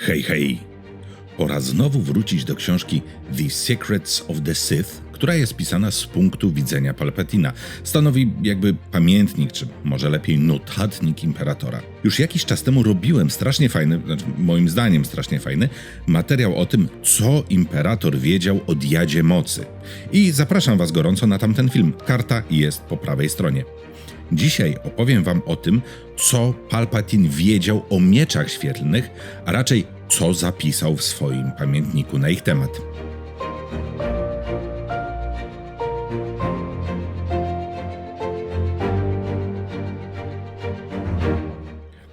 Hej, hej! Pora znowu wrócić do książki The Secrets of the Sith, która jest pisana z punktu widzenia Palpatina. Stanowi jakby pamiętnik, czy może lepiej notatnik imperatora. Już jakiś czas temu robiłem strasznie fajny, znaczy moim zdaniem strasznie fajny, materiał o tym, co imperator wiedział o diadzie mocy. I zapraszam Was gorąco na tamten film. Karta jest po prawej stronie. Dzisiaj opowiem Wam o tym, co Palpatine wiedział o mieczach świetlnych, a raczej co zapisał w swoim pamiętniku na ich temat.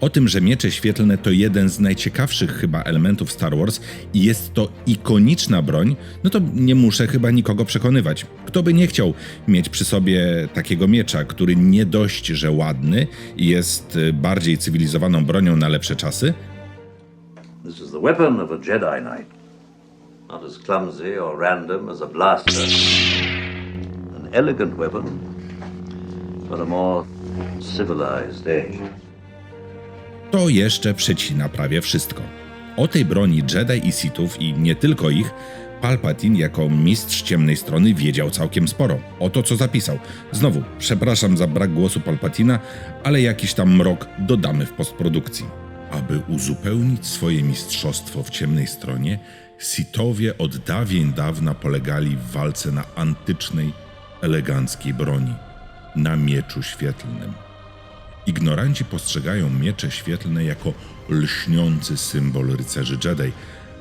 O tym, że miecze świetlne to jeden z najciekawszych chyba elementów Star Wars i jest to ikoniczna broń, no to nie muszę chyba nikogo przekonywać. Kto by nie chciał mieć przy sobie takiego miecza, który nie dość, że ładny i jest y, bardziej cywilizowaną bronią na lepsze czasy, This is the weapon of a Jedi Knight. Not as clumsy or random as a blaster. An elegant weapon for a more civilized age. To jeszcze przecina prawie wszystko. O tej broni Jedi i Sithów i nie tylko ich, Palpatine jako mistrz ciemnej strony wiedział całkiem sporo. O to, co zapisał. Znowu, przepraszam za brak głosu Palpatina, ale jakiś tam mrok dodamy w postprodukcji. Aby uzupełnić swoje mistrzostwo w ciemnej stronie, Sithowie od dawien dawna polegali w walce na antycznej, eleganckiej broni, na mieczu świetlnym. Ignoranci postrzegają miecze świetlne jako lśniący symbol rycerzy Jedi,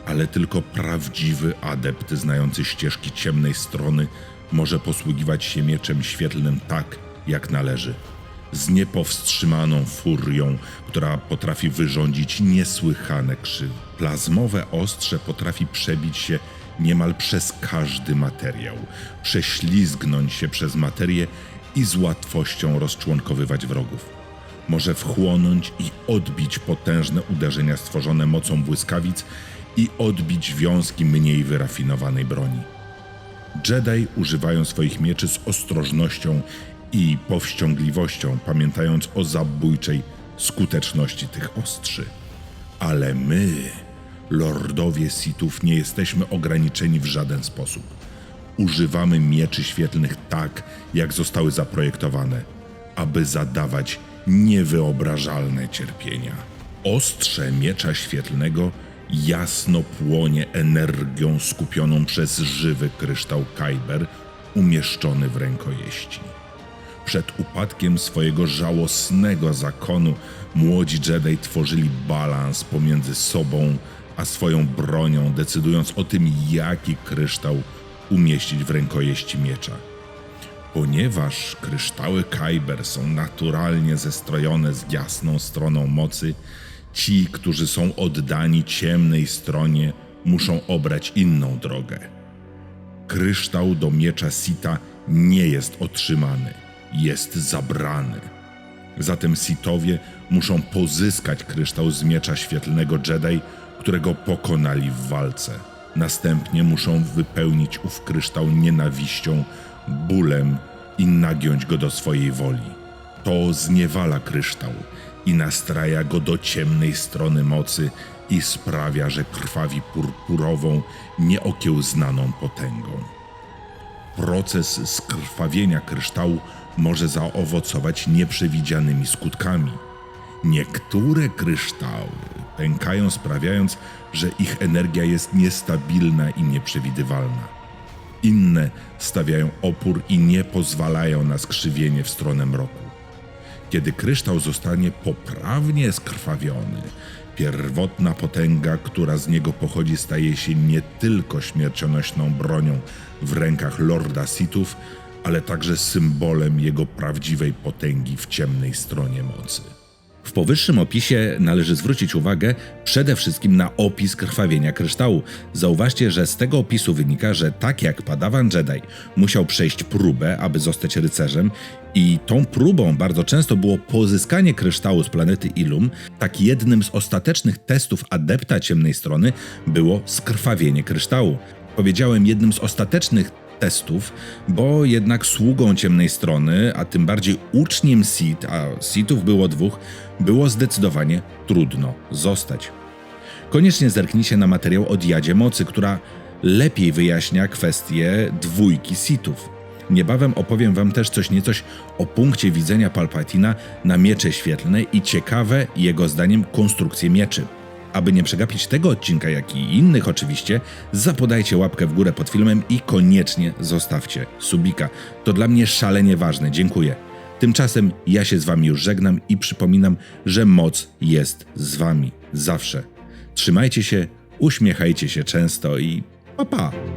ale tylko prawdziwy adept znający ścieżki ciemnej strony może posługiwać się mieczem świetlnym tak, jak należy. Z niepowstrzymaną furią, która potrafi wyrządzić niesłychane krzywdy. Plazmowe ostrze potrafi przebić się niemal przez każdy materiał, prześlizgnąć się przez materię i z łatwością rozczłonkowywać wrogów może wchłonąć i odbić potężne uderzenia stworzone mocą błyskawic i odbić wiązki mniej wyrafinowanej broni. Jedi używają swoich mieczy z ostrożnością i powściągliwością, pamiętając o zabójczej skuteczności tych ostrzy. Ale my, lordowie Sithów, nie jesteśmy ograniczeni w żaden sposób. Używamy mieczy świetlnych tak, jak zostały zaprojektowane, aby zadawać niewyobrażalne cierpienia. Ostrze miecza świetlnego jasno płonie energią skupioną przez żywy kryształ Kyber umieszczony w rękojeści. Przed upadkiem swojego żałosnego zakonu młodzi Jedi tworzyli balans pomiędzy sobą a swoją bronią, decydując o tym, jaki kryształ umieścić w rękojeści miecza. Ponieważ kryształy Kyber są naturalnie zestrojone z jasną stroną mocy, ci, którzy są oddani ciemnej stronie, muszą obrać inną drogę. Kryształ do miecza Sita nie jest otrzymany, jest zabrany. Zatem Sithowie muszą pozyskać kryształ z miecza świetlnego Jedi, którego pokonali w walce. Następnie muszą wypełnić ów kryształ nienawiścią, bólem i nagiąć go do swojej woli. To zniewala kryształ i nastraja go do ciemnej strony mocy i sprawia, że krwawi purpurową, nieokiełznaną potęgą. Proces skrwawienia kryształu może zaowocować nieprzewidzianymi skutkami. Niektóre kryształy pękają, sprawiając, że ich energia jest niestabilna i nieprzewidywalna. Inne stawiają opór i nie pozwalają na skrzywienie w stronę mroku. Kiedy kryształ zostanie poprawnie skrwawiony, pierwotna potęga, która z niego pochodzi, staje się nie tylko śmiercionośną bronią w rękach Lorda Sithów, ale także symbolem jego prawdziwej potęgi w ciemnej stronie mocy. W powyższym opisie należy zwrócić uwagę przede wszystkim na opis krwawienia kryształu. Zauważcie, że z tego opisu wynika, że tak jak padawan Jedi musiał przejść próbę, aby zostać rycerzem, i tą próbą bardzo często było pozyskanie kryształu z planety Ilum, tak jednym z ostatecznych testów adepta ciemnej strony było skrwawienie kryształu. Powiedziałem jednym z ostatecznych bo jednak sługą ciemnej strony, a tym bardziej uczniem Sith, a Sithów było dwóch, było zdecydowanie trudno zostać. Koniecznie zerknijcie na materiał o Diadzie Mocy, która lepiej wyjaśnia kwestię dwójki Sithów. Niebawem opowiem wam też coś niecoś o punkcie widzenia Palpatina na miecze świetlne i ciekawe jego zdaniem konstrukcje mieczy. Aby nie przegapić tego odcinka, jak i innych oczywiście, zapodajcie łapkę w górę pod filmem i koniecznie zostawcie subika. To dla mnie szalenie ważne, dziękuję. Tymczasem ja się z wami już żegnam i przypominam, że moc jest z wami zawsze. Trzymajcie się, uśmiechajcie się często i pa pa!